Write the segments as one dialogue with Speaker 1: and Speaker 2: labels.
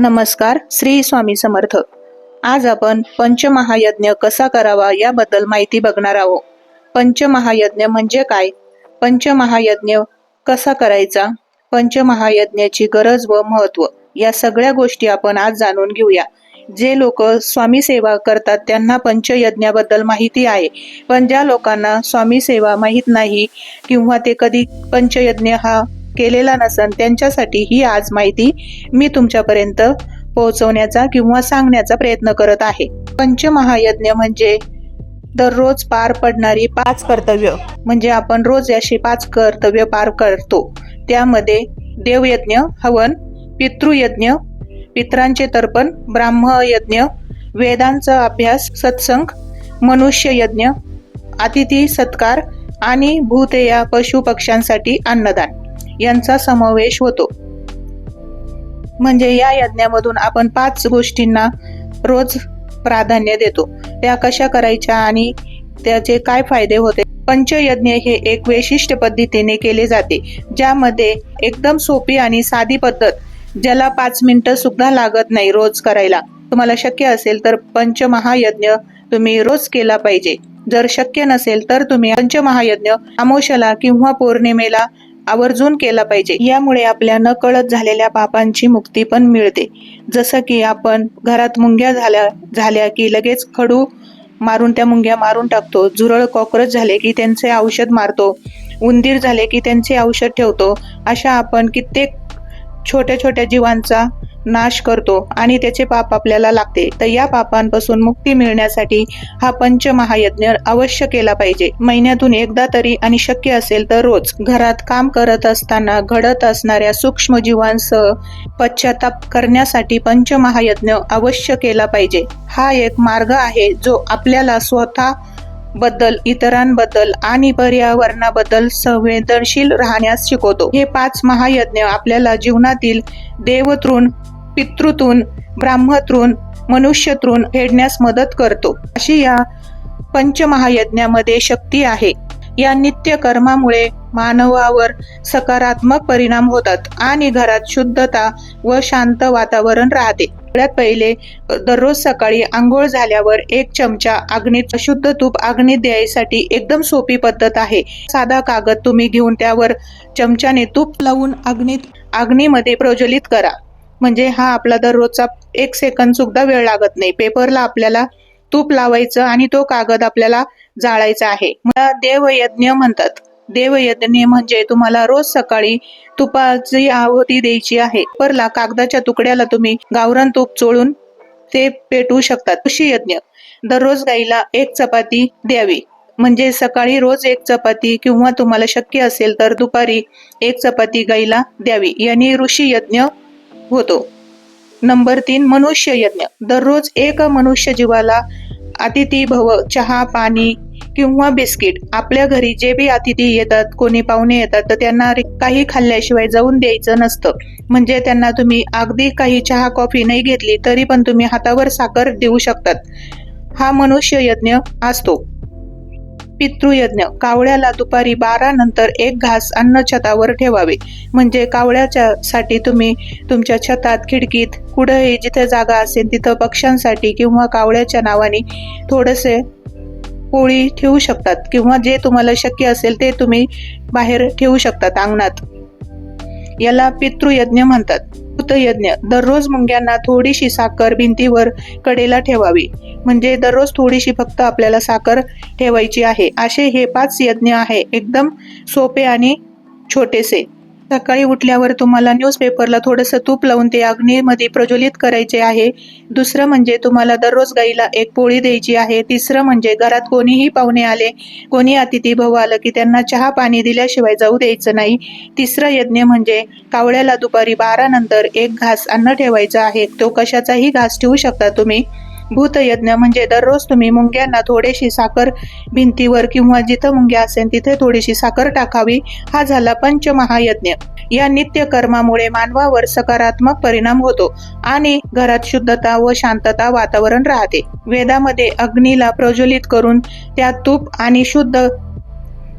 Speaker 1: नमस्कार श्री स्वामी समर्थ. आज आपण पंचमहायज्ञ कसा करावा याबद्दल माहिती बघणार आहोत. पंचमहायज्ञ म्हणजे काय? पंचमहायज्ञ कसा करायचा? पंचमहायज्ञाची गरज व महत्त्व या सगळ्या गोष्टी आपण आज जाणून घेऊया. जे लोक स्वामी सेवा करतात त्यांना पंचयज्ञाबद्दल माहिती आहे. पण ज्या लोकांना स्वामी सेवा माहीत नाही किंवा ते कधी पंचयज्ञ हा केलेला नसन त्यांच्यासाठी ही आज माहिती मी तुमच्यापर्यंत पोहोचवण्याचा किंवा सांगण्याचा प्रयत्न करत आहे. पंचमहायज्ञ म्हणजे दररोज पार पडणारी पाच कर्तव्य. म्हणजे आपण रोज अशी पाच कर्तव्य पार करतो. त्यामध्ये देवयज्ञ हवन पितृयज्ञ पित्रांचे तर्पण ब्राह्मयज्ञ वेदांचा अभ्यास सत्संग मनुष्ययज्ञ अतिथी सत्कार आणि भूतेया पशु पक्ष्यांसाठी अन्नदान. यांचा समावेश होतो. म्हणजे या यज्ञामधून आपण पाच गोष्टींना रोज प्राधान्य देतो. त्या कशा करायच्या आणि त्याचे काय फायदे होते? पंचयज्ञ हे एक वैशिष्ट्य पद्धतीने केले जाते ज्यामध्ये एकदम सोपी आणि साधी पद्धत ज्याला पाच मिनिटं सुद्धा लागत नाही रोज करायला. तुम्हाला शक्य असेल तर पंचमहायज्ञ तुम्ही रोज केला पाहिजे. जर शक्य नसेल तर तुम्ही पंचमहायज्ञ अमोशाला किंवा पौर्णिमेला आवर्जून केला पाहिजे. यामुळे आपल्या नकळत झालेल्या पापांची मुक्ती पण मिळते. जसं की आपण घरात मुंग्या झाल्या झाल्या की लगेच खडू मारून त्या मुंग्या मारून टाकतो. झुरळ कॉक्रोच झाले की त्यांचे औषध मारतो. उंदीर झाले की त्यांचे औषध ठेवतो. अशा आपण कित्येक छोट्या छोट्या जीवांचा नाश करतो आणि त्याचे पाप आपल्याला लागते तर या पापांपासून मुक्ती मिळण्यासाठी हा पंचमहायज्ञ अवश्य केला पाहिजे. महिन्यातून एकदा तरी आणि शक्य असेल तर रोज घरात काम करत असताना घडत असणाऱ्या सूक्ष्म जीवांसह पश्चाताप करण्यासाठी पंचमहायज्ञ अवश्य केला पाहिजे. हा एक मार्ग आहे जो आपल्याला स्वतः बद्दल इतरांबद्दल आणि पर्यावरणाबद्दल संवेदनशील राहण्यास शिकवतो. हे पाच महायज्ञ आपल्याला जीवनातील देवतृण पितृतून ब्राह्मतृण मनुष्यतृण फेडण्यास मदत करतो. अशी या पंचमहायज्ञामध्ये शक्ती आहे. या नित्य कर्मामुळे मानवावर सकारात्मक परिणाम होतात आणि घरात शुद्धता व शांत वातावरण राहते. सगळ्यात पहिले दररोज सकाळी आंघोळ झाल्यावर एक चमचा अग्नीत शुद्ध तूप अग्नीत द्यायसाठी एकदम सोपी पद्धत आहे. साधा कागद तुम्ही घेऊन त्यावर चमच्याने तूप लावून अग्नीत अग्नीमध्ये प्रज्वलित करा. म्हणजे हा आपला दररोजचा एक सेकंद सुद्धा वेळ लागत नाही. पेपरला आपल्याला तूप लावायचं आणि तो कागद आपल्याला जाळायचा आहे. मला देवयज्ञ म्हणतात. देवयज्ञ म्हणजे तुम्हाला रोज सकाळी तुपाची आहुती द्यायची आहे. परला कागदाच्या तुकड्याला तुम्ही गावरान तूप चोळून ते पेटवू शकतात ऋषी यज्ञ दररोज गाईला एक चपाती द्यावी. म्हणजे सकाळी रोज एक चपाती किंवा तुम्हाला शक्य असेल तर दुपारी एक चपाती गाईला द्यावी. यांनी ऋषी यज्ञ होतो. नंबर तीन मनुष्य यज्ञ. दररोज एक मनुष्य जीवाला अतिथी भव चहा पाणी किंवा बिस्किट. आपल्या घरी जे बी अतिथी येतात कोणी पाहुणे येतात तर त्यांना काही खाल्ल्याशिवाय जाऊन द्यायचं नसतं. म्हणजे त्यांना तुम्ही अगदी काही चहा कॉफी नाही घेतली तरी पण तुम्ही हातावर साखर देऊ शकतात. हा मनुष्य यज्ञ असतो. पितृयज्ञ. कावळ्याला दुपारी बारा नंतर एक घास अन्न छतावर ठेवावे. म्हणजे कावळ्याच्या साठी तुम्ही तुमच्या छतात खिडकीत कुठेही जिथे जागा असेल तिथं पक्ष्यांसाठी किंवा कावळ्याच्या नावाने थोडेसे पोळी ठेवू शकतात किंवा जे तुम्हाला शक्य असेल ते तुम्ही बाहेर ठेवू शकतात अंगणात. याला पितृयज्ञ म्हणतात. कृतयज्ञ दररोज मुंग्यांना थोडीशी साखर भिंतीवर कडेला ठेवावी. म्हणजे दररोज थोडीशी फक्त आपल्याला साखर ठेवायची आहे. असे हे पाच यज्ञ आहे. एकदम सोपे आणि छोटेसे. सकाळी उठल्यावर तुम्हाला न्यूजपेपरला थोडंसं तूप लावून ते अग्नीमध्ये प्रज्वलित करायचे आहे. दुसरं म्हणजे तुम्हाला दररोज गाईला एक पोळी द्यायची आहे. तिसरं म्हणजे घरात कोणीही पाहुणे आले कोणी अतिथी भाऊ आलं की त्यांना चहा पाणी दिल्याशिवाय जाऊ द्यायचं नाही. तिसरं यज्ञ म्हणजे कावळ्याला दुपारी बारा नंतर एक घास अन्न ठेवायचा आहे. तो कशाचाही घास ठेवू शकता तुम्ही. भूतयज्ञ म्हणजे दररोज तुम्ही मुंग्यांना थोडीशी साखर भिंतीवर किंवा जिथं मुंग्या असेल तिथे थोडीशी साखर टाकावी. हा झाला पंचमहायज्ञ. या नित्य कर्मामुळे मानवावर सकारात्मक परिणाम होतो आणि घरात शुद्धता व शांतता वातावरण राहते. वेदामध्ये अग्नीला प्रज्वलित करून त्यात तूप आणि शुद्ध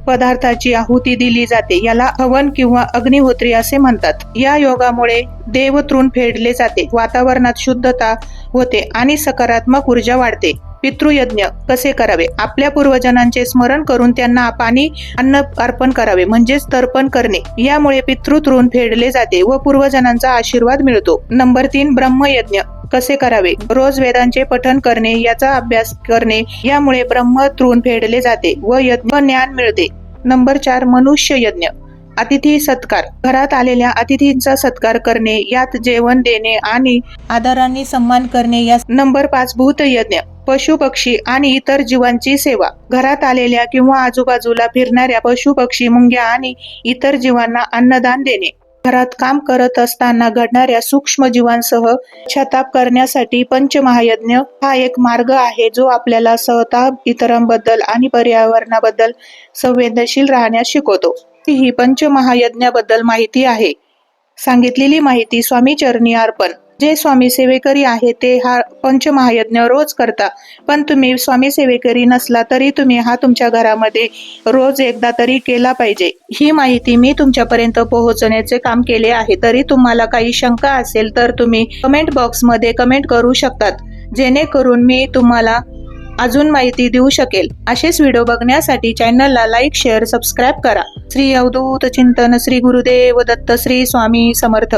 Speaker 1: पदार्थाची आहुती दिली जाते. याला हवन किंवा अग्निहोत्री असे म्हणतात. या योगामुळे देवतृण फेडले जाते. वातावरणात शुद्धता होते आणि सकारात्मक ऊर्जा वाढते. पितृयज्ञ कसे करावे? आपल्या पूर्वजनांचे स्मरण करून त्यांना पाणी अन्न अर्पण करावे म्हणजेच तर्पण करणे. यामुळे पितृतृण फेडले जाते व पूर्वजनांचा आशीर्वाद मिळतो. नंबर तीन ब्रह्मयज्ञ कसे करावे? रोज वेदांचे पठन करणे याचा अभ्यास करणे यामुळे ब्रह्मतृण फेडले जाते व यज्ञ ज्ञान मिळते. नंबर चार मनुष्य यज्ञ अतिथी सत्कार. घरात आलेल्या अतिथींचा सत्कार करणे यात जेवण देणे आणि आदरांनी सन्मान करणे या नंबर पाच भूतयज्ञ पशु पक्षी आणि इतर जीवांची सेवा. घरात आलेल्या किंवा आजूबाजूला फिरणाऱ्या पशु पक्षी मुंग्या आणि इतर जीवांना अन्नदान देणे. घरात काम करत असताना घडणाऱ्या सूक्ष्म जीवांसह छताप करण्यासाठी पंचमहायज्ञ हा एक मार्ग आहे जो आपल्याला स्वतः इतरांबद्दल आणि पर्यावरणाबद्दल संवेदनशील राहण्यास शिकवतो. ही पंचमहायज्ञाबद्दल माहिती आहे. सांगितलेली माहिती स्वामी चरणी अर्पण. जे स्वामी सेवेकरी आहे ते हा पंचमहायज्ञ रोज करता. पण तुम्ही स्वामी सेवेकरी नसला तरी तुम्ही हा तुमच्या घरामध्ये रोज एकदा तरी केला पाहिजे. ही माहिती मी तुमच्यापर्यंत पोहोचण्याचे काम केले आहे. तरी तुम्हाला काही शंका असेल तर तुम्ही कमेंट बॉक्समध्ये कमेंट करू शकतात. जेणेकरून मी तुम्हाला अजून माहिती देऊ शकेल. असेच व्हिडिओ बघण्यासाठी चॅनलला लाईक शेअर सबस्क्राईब करा. श्री अवधूत चिंतन श्री गुरुदेव दत्त श्री स्वामी समर्थ.